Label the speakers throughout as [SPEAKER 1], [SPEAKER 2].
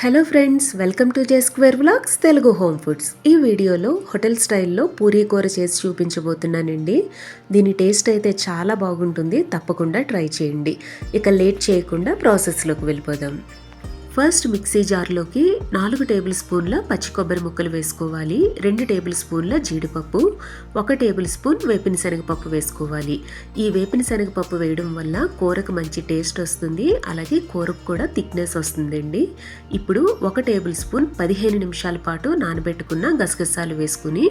[SPEAKER 1] Hello friends welcome to J square vlogs Telugu home foods ఈ వీడియోలో hotel స్టైల్లో పూరీ కూర చేసి చూపించబోతున్నానండి. దీని టేస్ట్ అయితే చాలా బాగుంటుంది తప్పకుండా ట్రై చేయండి. ఇక లేట్ చేయకుండా ప్రాసెస్లోకి వెళ్ళిపోదాం. ఫస్ట్ మిక్సీ జార్లోకి నాలుగు టేబుల్ స్పూన్ల పచ్చి కొబ్బరి ముక్కలు వేసుకోవాలి రెండు టేబుల్ స్పూన్ల జీడిపప్పు ఒక టేబుల్ స్పూన్ వేపిన శనగపప్పు వేసుకోవాలి. ఈ వేపిన శనగపప్పు వేయడం వల్ల కూరకు మంచి టేస్ట్ వస్తుంది అలాగే కూరకు కూడా థిక్నెస్ వస్తుందండి. ఇప్పుడు ఒక టేబుల్ స్పూన్ పదిహేను నిమిషాల పాటు నానబెట్టుకున్న గసగసాలు వేసుకుని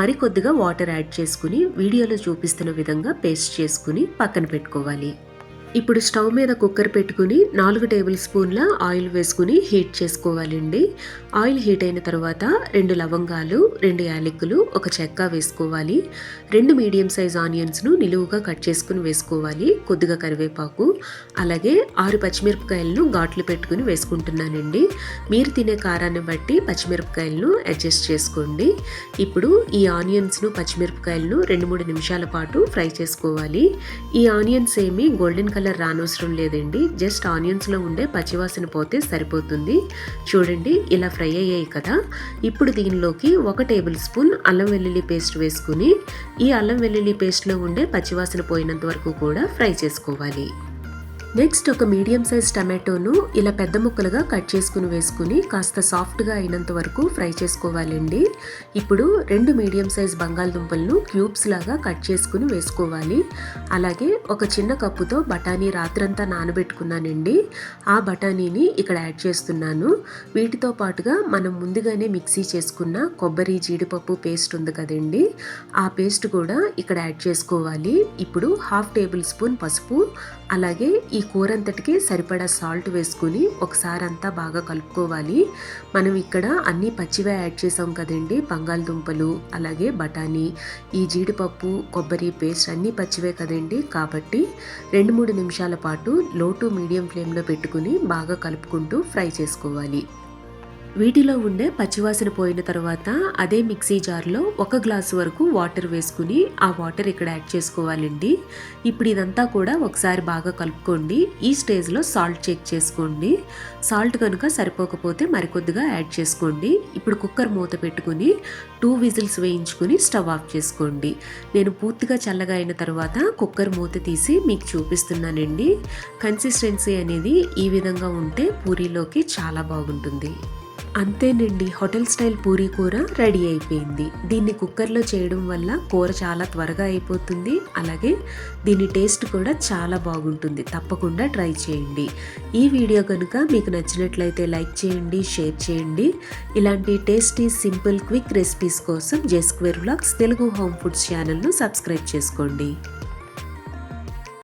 [SPEAKER 1] మరికొద్దిగా వాటర్ యాడ్ చేసుకుని వీడియోలో చూపిస్తున్న విధంగా పేస్ట్ చేసుకుని పక్కన పెట్టుకోవాలి. ఇప్పుడు స్టవ్ మీద కుక్కర్ పెట్టుకుని నాలుగు టేబుల్ స్పూన్ల ఆయిల్ వేసుకుని హీట్ చేసుకోవాలండి. ఆయిల్ హీట్ అయిన తర్వాత రెండు లవంగాలు రెండు యాలక్కులు ఒక చెక్క వేసుకోవాలి. రెండు మీడియం సైజ్ ఆనియన్స్ను నిలువుగా కట్ చేసుకుని వేసుకోవాలి. కొద్దిగా కరివేపాకు అలాగే ఆరు పచ్చిమిరపకాయలను ఘాట్లు పెట్టుకుని వేసుకుంటున్నానండి. మీరు తినే కారాన్ని బట్టి పచ్చిమిరపకాయలను అడ్జస్ట్ చేసుకోండి. ఇప్పుడు ఈ ఆనియన్స్ను పచ్చిమిరపకాయలను రెండు మూడు నిమిషాల పాటు ఫ్రై చేసుకోవాలి. ఈ ఆనియన్స్ ఏమి గోల్డెన్ కలర్ కలర్ రానవసరం లేదండి. జస్ట్ ఆనియన్స్లో ఉండే పచ్చివాసన పోతే సరిపోతుంది. చూడండి ఇలా ఫ్రై అయ్యాయి కదా. ఇప్పుడు దీనిలోకి ఒక టేబుల్ స్పూన్ అల్లం వెల్లుల్లి పేస్ట్ వేసుకుని ఈ అల్లం వెల్లుల్లి పేస్ట్లో ఉండే పచ్చివాసన పోయినంత వరకు కూడా ఫ్రై చేసుకోవాలి. నెక్స్ట్ ఒక మీడియం సైజ్ టమాటోను ఇలా పెద్ద ముక్కలుగా కట్ చేసుకుని వేసుకుని కాస్త సాఫ్ట్గా అయినంత వరకు ఫ్రై చేసుకోవాలండి. ఇప్పుడు రెండు మీడియం సైజ్ బంగాళదుంపలను క్యూబ్స్ లాగా కట్ చేసుకుని వేసుకోవాలి. అలాగే ఒక చిన్న కప్పుతో బఠానీ రాత్రంతా నానబెట్టుకున్నానండి. ఆ బఠానీని ఇక్కడ యాడ్ చేస్తున్నాను. వీటితో పాటుగా మనం ముందుగానే మిక్సీ చేసుకున్న కొబ్బరి జీడిపప్పు పేస్ట్ ఉంది కదండి. ఆ పేస్ట్ కూడా ఇక్కడ యాడ్ చేసుకోవాలి. ఇప్పుడు హాఫ్ టేబుల్ స్పూన్ పసుపు అలాగే ఈ కూరంతటికి సరిపడా సాల్ట్ వేసుకుని ఒకసారి అంతా బాగా కలుపుకోవాలి. మనం ఇక్కడ అన్ని పచ్చివే యాడ్ చేసాం కదండి. బంగాళదుంపలు అలాగే బఠానీ ఈ జీడిపప్పు కొబ్బరి పేస్ట్ అన్నీ పచ్చివే కదండి. కాబట్టి రెండు మూడు నిమిషాల పాటు లో టు మీడియం ఫ్లేమ్లో పెట్టుకుని బాగా కలుపుకుంటూ ఫ్రై చేసుకోవాలి. వీటిలో ఉండే పచ్చివాసన పోయిన తర్వాత అదే మిక్సీ జార్లో ఒక గ్లాసు వరకు వాటర్ వేసుకుని ఆ వాటర్ ఇక్కడ యాడ్ చేసుకోవాలండి. ఇప్పుడు ఇదంతా కూడా ఒకసారి బాగా కలుపుకోండి. ఈ స్టేజ్లో సాల్ట్ చెక్ చేసుకోండి. సాల్ట్ కనుక సరిపోకపోతే మరికొద్దిగా యాడ్ చేసుకోండి. ఇప్పుడు కుక్కర్ మూత పెట్టుకుని టూ విజిల్స్ వేయించుకుని స్టవ్ ఆఫ్ చేసుకోండి. నేను పూర్తిగా చల్లగా అయిన తర్వాత కుక్కర్ మూత తీసి మీకు చూపిస్తున్నానండి. కన్సిస్టెన్సీ అనేది ఈ విధంగా ఉంటే పూరీలోకి చాలా బాగుంటుంది. అంతేనండి హోటల్ స్టైల్ పూరీ కూర రెడీ అయిపోయింది. దీన్ని కుక్కర్లో చేయడం వల్ల కూర చాలా త్వరగా అయిపోతుంది. అలాగే దీని టేస్ట్ కూడా చాలా బాగుంటుంది. తప్పకుండా ట్రై చేయండి. ఈ వీడియో కనుక మీకు నచ్చినట్లయితే లైక్ చేయండి షేర్ చేయండి. ఇలాంటి టేస్టీ సింపుల్ క్విక్ రెసిపీస్ కోసం J square vlogs Telugu home foods ఛానల్ను సబ్స్క్రైబ్ చేసుకోండి.